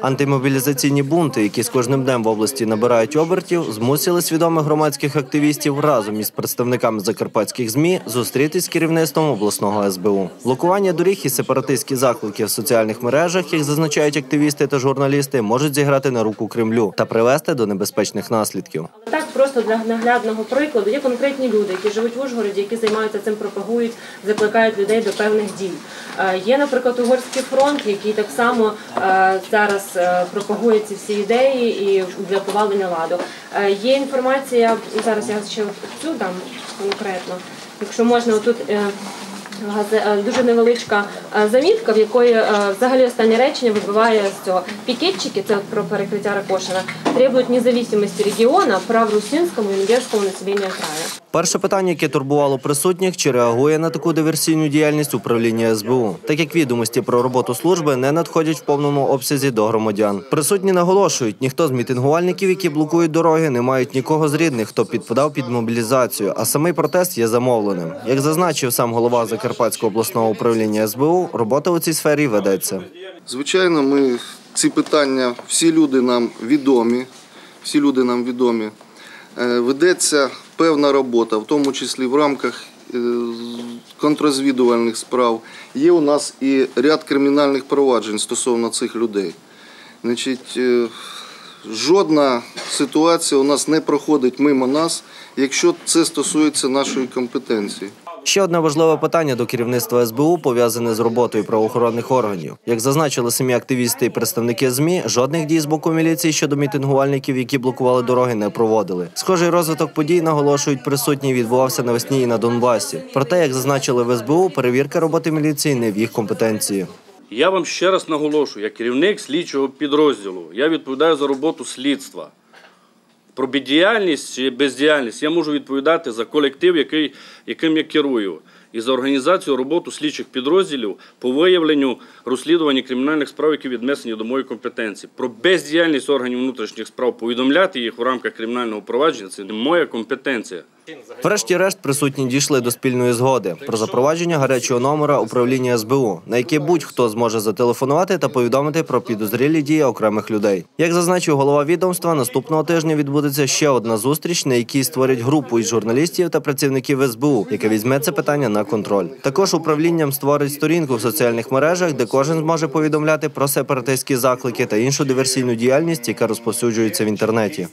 Антимобілізаційні бунти, які з кожним днем в області набирають обертів, змусили свідомих громадських активістів разом із представниками закарпатських змі зустрітись з керівництвом обласного СБУ. Блокування доріг і сепаратистські заклики в соціальних мережах, як зазначають активісти та журналісти, можуть зіграти на руку Кремлю та привести до небезпечних наслідків. Просто для наглядного прикладу є конкретні люди, які живуть в Ужгороді, які займаються цим, пропагують, закликають людей до певних дій. Е, Є, наприклад, Угорський фронт, який так само е, зараз е, пропагує ці всі ідеї і для повалення ладу. Є інформація зараз. Я ще цю дам конкретно. Якщо можна, отут. Е, Дуже невеличка е, замітка, в якої е, взагалі останнє речення вибиває з цього. Пікетчики, це про перекриття Ракошина, требують независимості регіону, прав русинському і венгерському населення краю. Перше питання, яке турбувало присутніх, чи реагує на таку диверсійну діяльність управління СБУ, так як відомості про роботу служби не надходять в повному обсязі до громадян. Присутні наголошують, ніхто з мітингувальників, які блокують дороги, не мають нікого з рідних, хто підпадав під мобілізацію. А самий протест є замовленим. Як зазначив сам голова Закарпатського обласного управління СБУ, робота у цій сфері ведеться. Звичайно, ми ці питання, всі люди нам відомі, всі люди нам відомі. Е, Ведеться певна робота, в тому числі в рамках контрозвідувальних справ. Є у нас і ряд кримінальних проваджень стосовно цих людей. Значить, е, жодна ситуація у нас не проходить мимо нас, якщо це стосується нашої компетенції. Ще одне важливе питання до керівництва СБУ пов'язане з роботою правоохоронних органів. Як зазначили самі активісти і представники ЗМІ, жодних дій з боку міліції щодо мітингувальників, які блокували дороги, не проводили. Схожий розвиток подій наголошують присутні відбувався навесні і на Донбасі. Проте, як зазначили в СБУ, перевірка роботи міліції не в їх компетенції. Я вам ще раз наголошую, як керівник слідчого підрозділу, я відповідаю за роботу слідства. Про бездіяльність чи бездіяльність я можу відповідати за колектив, який, яким я керую, і за організацію роботу слідчих підрозділів по виявленню розслідування кримінальних справ, які віднесені до моєї компетенції. Про бездіяльність органів внутрішніх справ повідомляти їх в рамках кримінального провадження це не моя компетенція. Врешті-решт присутні дійшли до спільної згоди про запровадження гарячого номера управління СБУ, на який будь-хто зможе зателефонувати та повідомити про підозрілі дії окремих людей. Як зазначив голова відомства, наступного тижня відбудеться ще одна зустріч, на якій створять групу із журналістів та працівників СБУ, яка візьме це питання на контроль. Також управлінням створить сторінку в соціальних мережах, де кожен зможе повідомляти про сепаратистські заклики та іншу диверсійну діяльність, яка розповсюджується в інтернеті.